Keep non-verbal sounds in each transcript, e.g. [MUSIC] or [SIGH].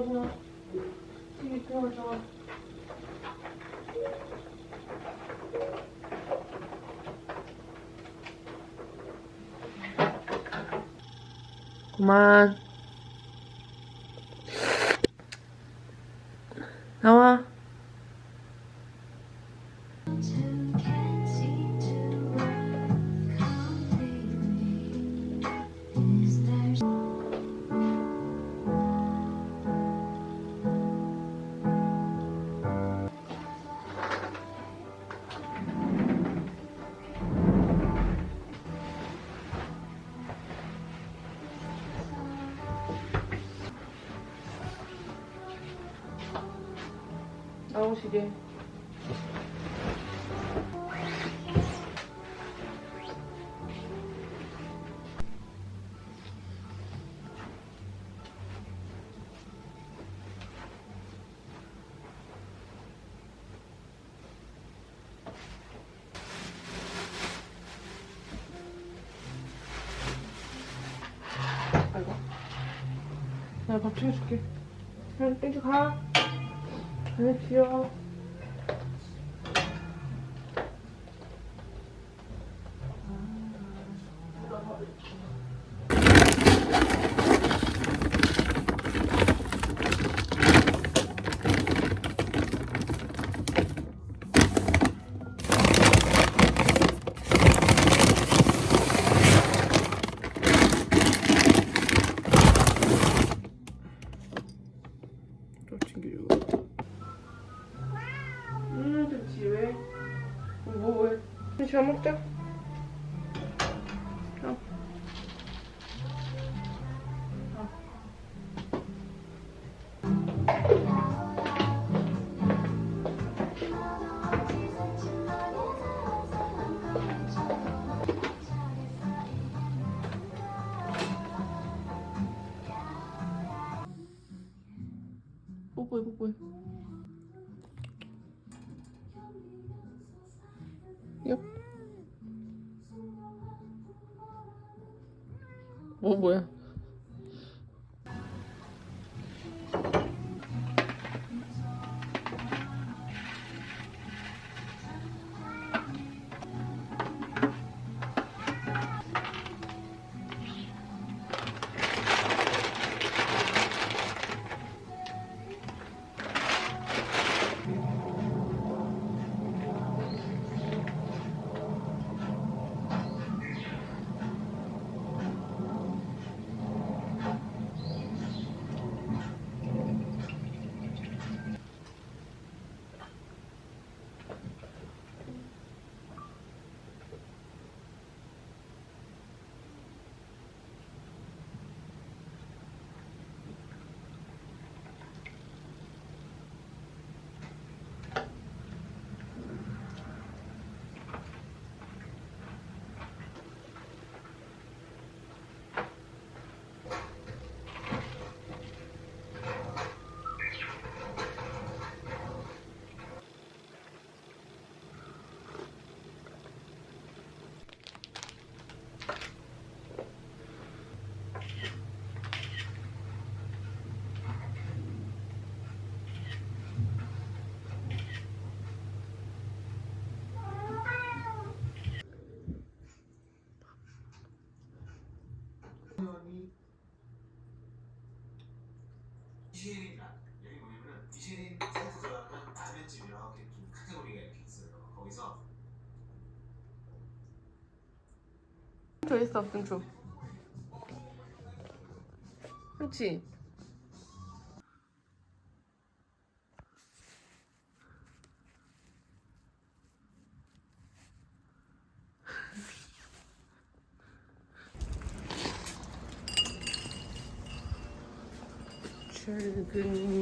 그러고 TV 틀어줘. 그만. 나와. 아이고. 내가 밥 챙겨줄게. 그냥 땡큐 가. 그 뽀뽀해, 뽀뽀해. 얍. 뭐 뭐야? 미쉐린이라 여기 뭐냐면은 미쉐린 들어가면 라면집 이렇게 좀 카테고리가 이렇게 있어요. 거기서 저 있어, 등초. 그렇지. 嗯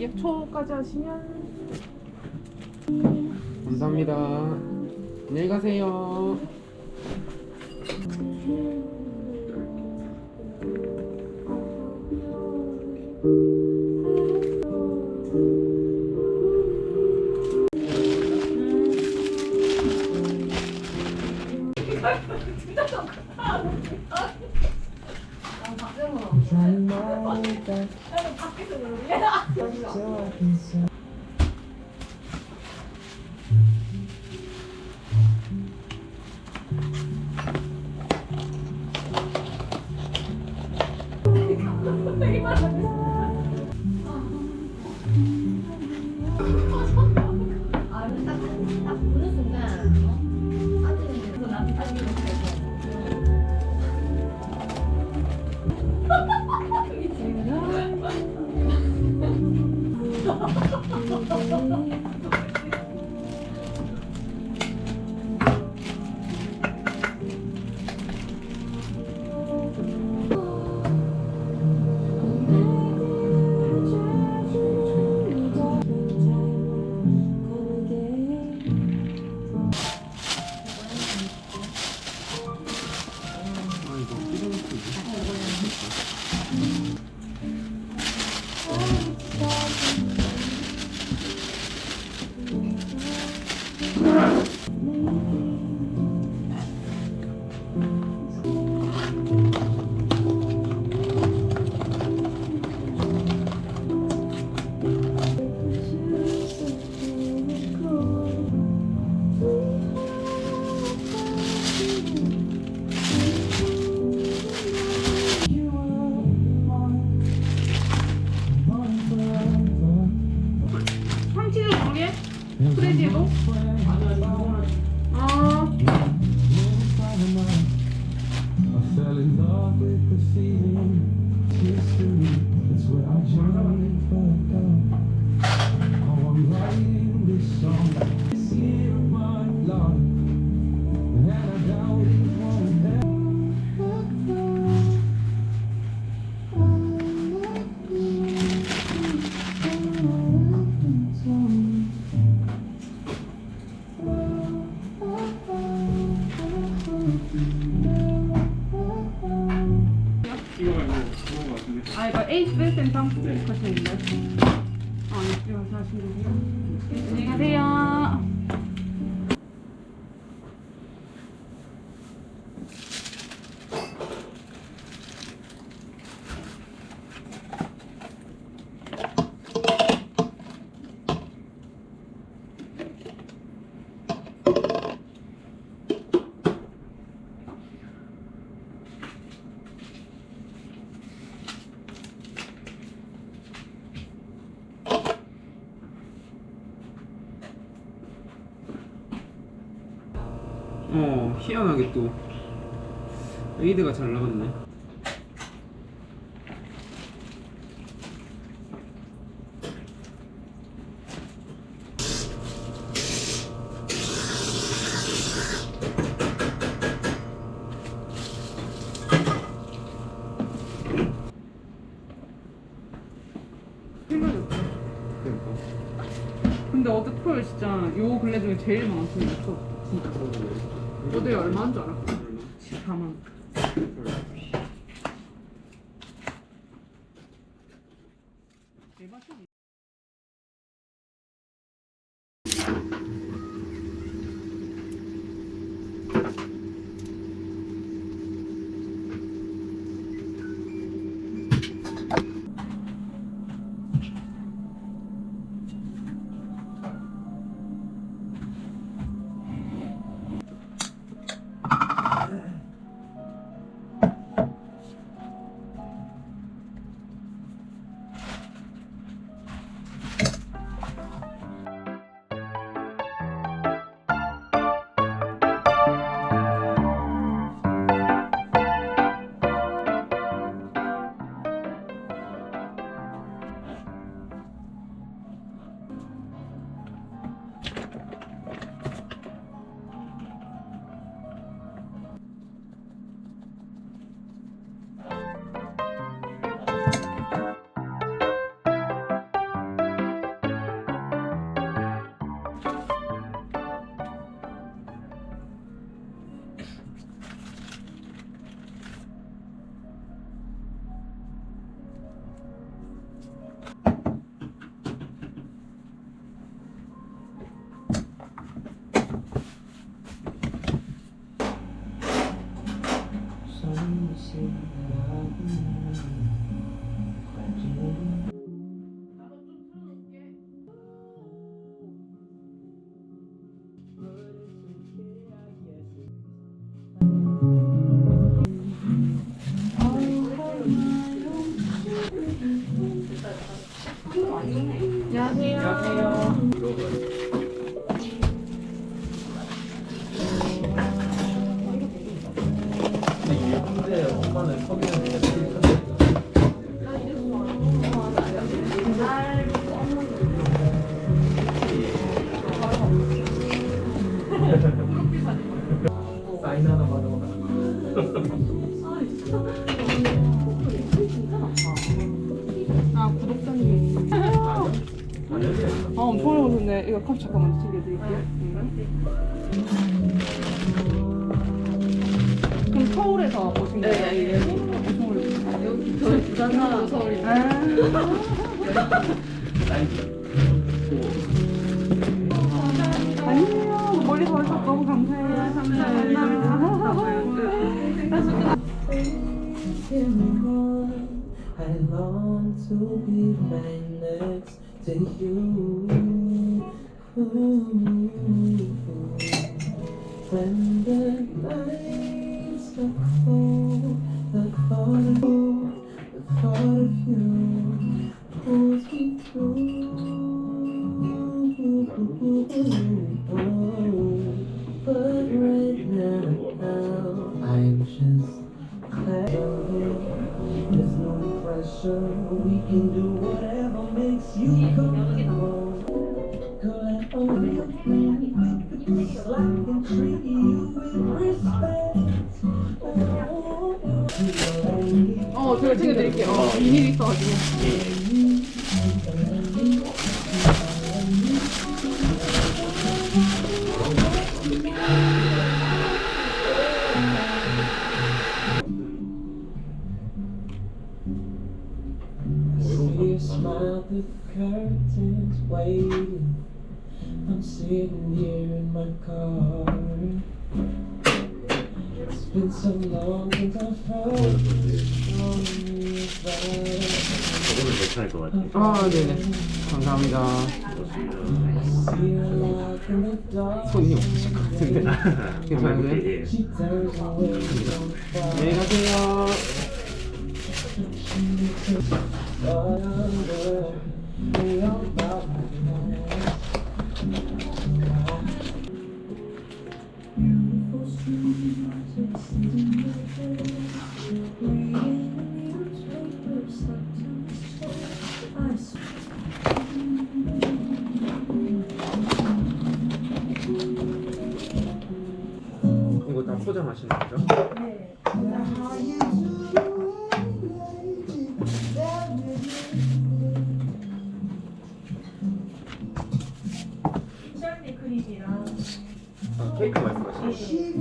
드릴게요. 초까지 하시면. 감사합니다. 네. 안녕히 가세요. 잘 먹다. 밖에서 놀래. [LAUGHS] 어 희한하게 또 에이드가 잘 나갔네. 엄청 어려웠는데 이거 컵 잠깐만 챙겨드릴게요. 그럼 서울에서 오신 거예요? 네. 여기 저희 부산 사람 서울이. 아니에요. 멀리서 오셔서 너무 감사해요. 감사합니다. I long to be right next to you. When the nights are cold, the thought of you, of you pulls me through. 저거는 괜찮을 것 같아. 아 네네 감사합니다. 손이 없으실 것 같은데 괜찮으세요? 예. 안녕히 가세요 포장하시는 거죠? 크림이랑 아, 케이크 말씀하시는?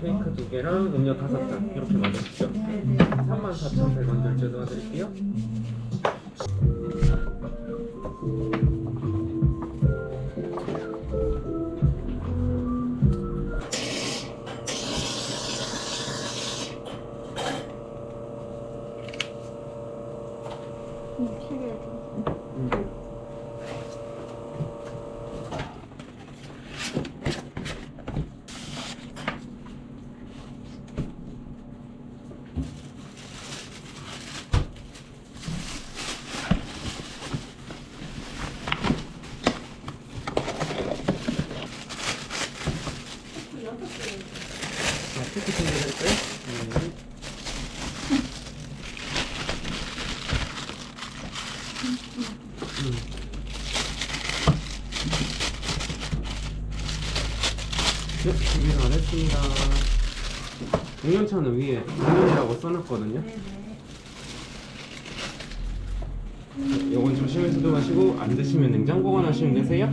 케이크 두 개랑 음료 다섯 잔 이렇게 맞으시죠? 34,100원 결제 도와드릴게요 네, 준비 다 됐습니다. 동영차는 위에 동영이라고 써놨거든요. 네, 요건 조심해서 들어가시고 안 드시면 냉장 보관하시면 되세요.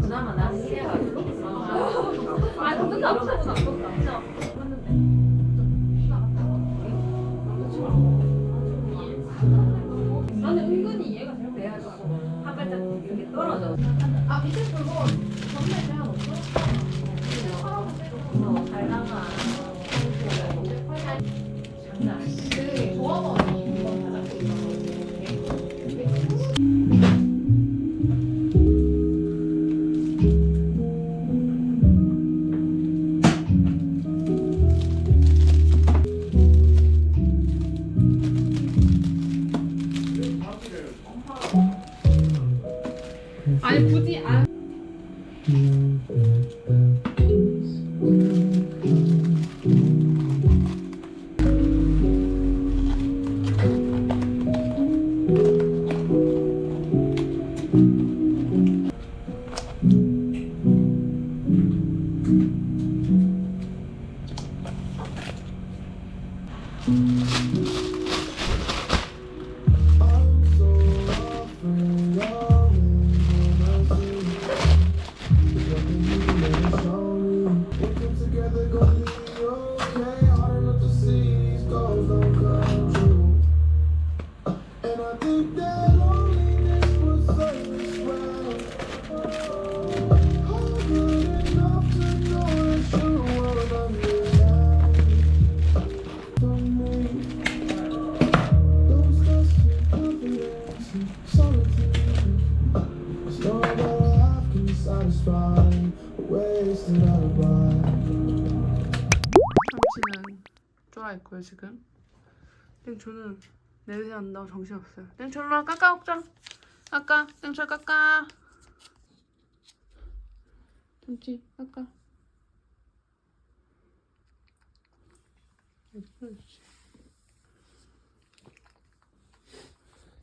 그나마 나는 이해가지고. 아, 안 본다. 나는 땡초는 냄새 난다고 정신없어요. 땡초 일로와 깎아 먹자. 깎아. 땡초 깎아. 참치 깎아.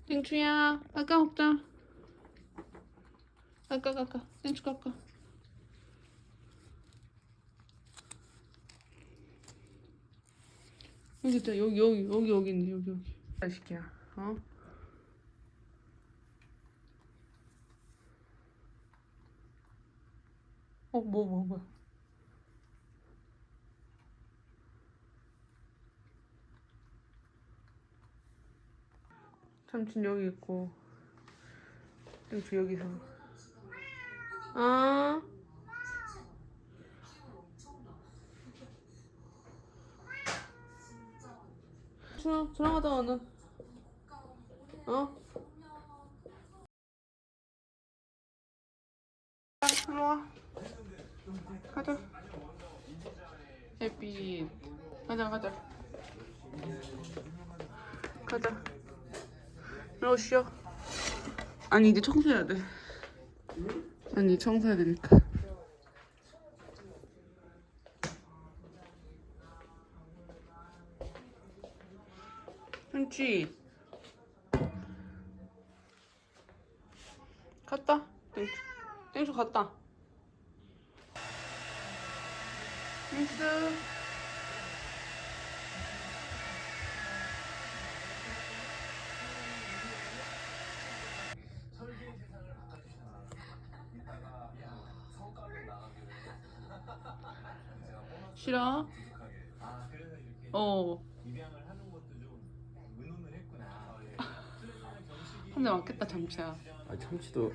땡초야 깎아 먹자. 깎아 깎아. 땡초 깎아 여기 있다 여기 여기 여기 여기 있네 여기 여기. 자식이야 어? 어 뭐 뭐 뭐야? 삼촌 여기 있고 땡초 여기서. 아 준아 준아가다 너는. 어? 일로와. 가자. 햇빛 가자 가자. 가자. 일로 쉬어 아니 이제 청소해야 돼. 아니 청소해야 되니까 현지. 갔다. 땡초. 땡초 갔다. 땡스 싫어? 어. 한대 맞겠다 잠시야. 아 참치도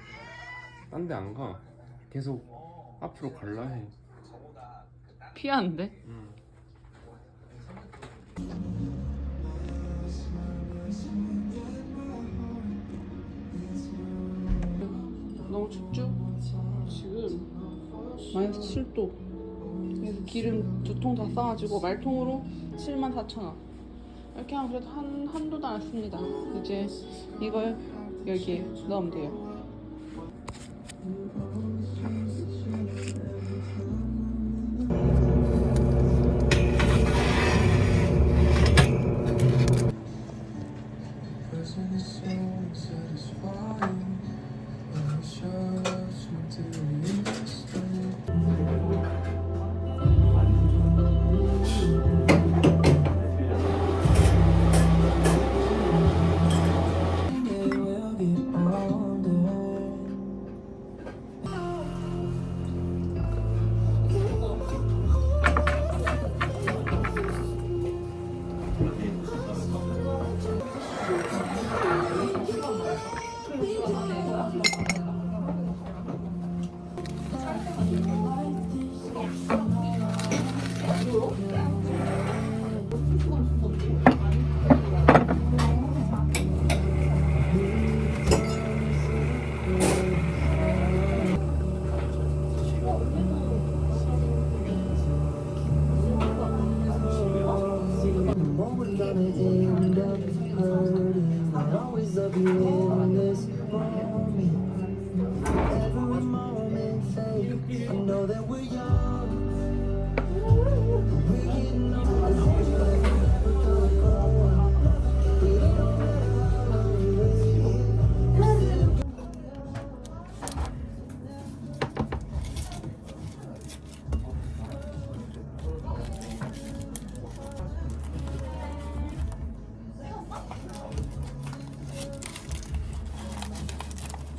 딴 데 안 가. 계속 앞으로 갈라 해. 피하는데? 응. 너무 춥죠? 지금 마이너스 7도. 그래서 기름 두 통 다 싸가지고 말통으로 74,000원. 이렇게 하면 그래도 한, 한도도 안 씁니다. 이제 이걸 여기에 넣으면 돼요.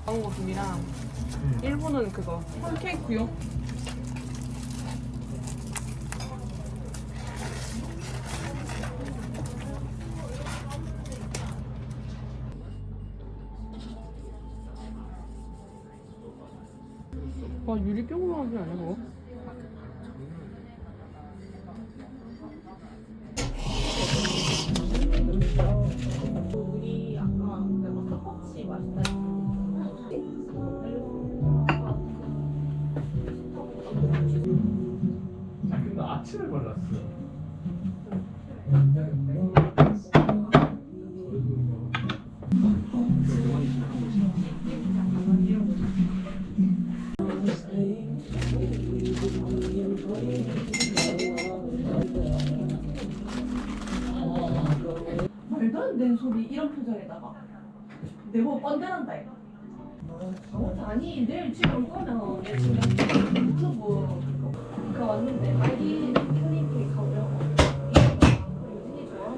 방어금이랑 일본은 그거 콘케이크요. 이런 표정에다가 내보고 뻔데란다 이거 어, 아니 내일 집에 올 거면 내 집에 유튜브 그거 왔는데 아기 클리닉 가보려고 유진이 좋아?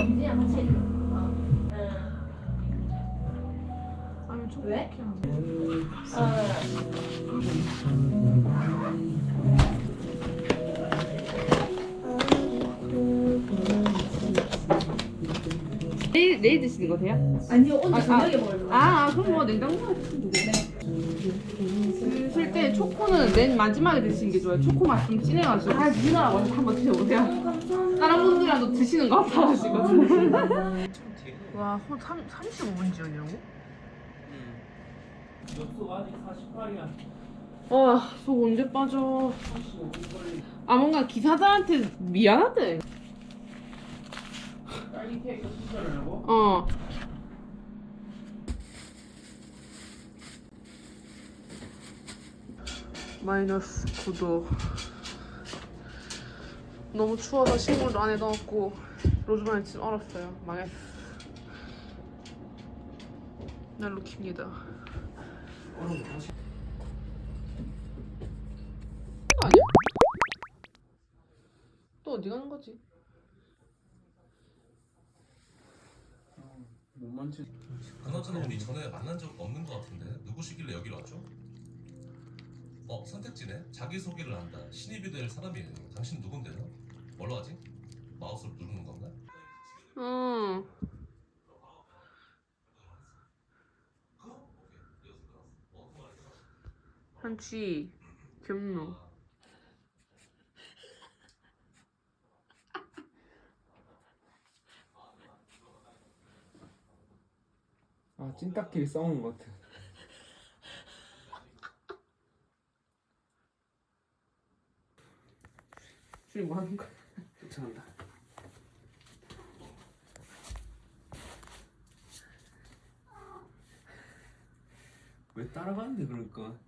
유진이랑 같이 해 응. 왜? 어. 내일 내일 드시는 거세요? 아니요 오늘 아, 저녁에 먹을 거야 아, 아 그럼 뭐 냉장고에 드시면 되겠네. 드실 때 초코는 맨 마지막에 드시는 게 좋아요. 초코 맛 좀 진해가지고. 아, 누나라고 해서 한번 드셔보세요. 다른 분들이랑도 드시는 거 같아가지고. [LAUGHS] 와, 혼 3, 35분 지연이라고? 엽속 아직 48이야. 와, 속 언제 빠져. 아, 뭔가 기사들한테 미안하대. 딸기 케이크 수저라고? 어. 마이너스 9도. 너무 추워서 식물도 안에 넣었고 로즈마리 지금 얼었어요. 망했어. 날로 킵니다. 아니야? 또 어디 가는 거지? 만지. 그나저나 우리 전에 만난 적 없는 것 같은데 누구시길래 여기로 왔죠? 어 선택지네 자기 소개를 한다 신입이 될 사람이에요 당신 누군데요? 뭘로 하지? 마우스를 누르는 건가? 응. 한치, 경로. 아 찐따끼리 싸우는 것 같아. 출입 뭐 하는 거야? 쫓아간다. 왜 따라가는데 그러니까?